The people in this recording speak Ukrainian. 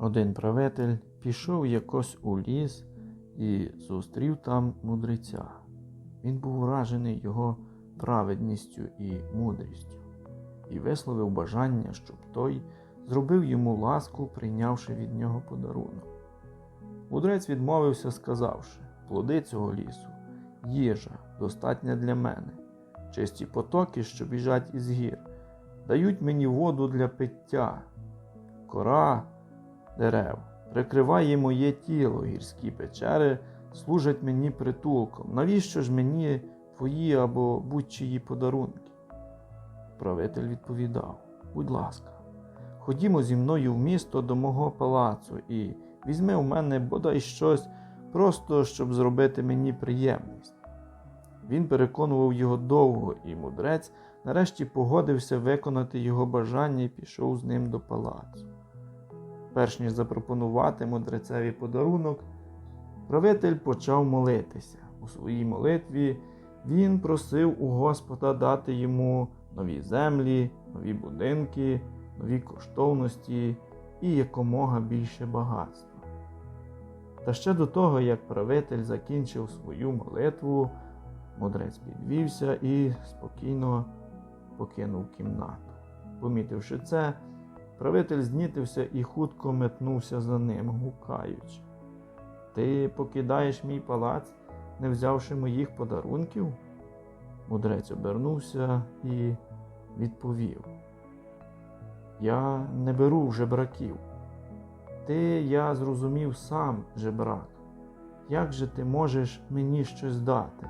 Один правитель пішов якось у ліс і зустрів там мудреця. Він був уражений його праведністю і мудрістю, і висловив бажання, щоб той зробив йому ласку, прийнявши від нього подарунок. Мудрець відмовився, сказавши: плоди цього лісу, їжа достатня для мене, чисті потоки, що біжать із гір, дають мені воду для пиття, кора дерев, прикриває моє тіло, гірські печери служать мені притулком. Навіщо ж мені твої або будь-чиї подарунки? Правитель відповідав: Будь ласка, ходімо зі мною в місто до мого палацу і візьми у мене бодай щось, просто щоб зробити мені приємність. Він переконував його довго, і мудрець нарешті погодився виконати його бажання і пішов з ним до палацу. Перш ніж запропонувати мудрецеві подарунок, правитель почав молитися. У своїй молитві він просив у Господа дати йому нові землі, нові будинки, нові коштовності і якомога більше багатства. Та ще до того, як правитель закінчив свою молитву, мудрець підвівся і спокійно покинув кімнату. Помітивши це, правитель знітився і хутко метнувся за ним, гукаючи. Ти покидаєш мій палац, не взявши моїх подарунків? Мудрець обернувся і відповів: Я не беру жебраків. Ти, я зрозумів сам, жебрак. Як же ти можеш мені щось дати?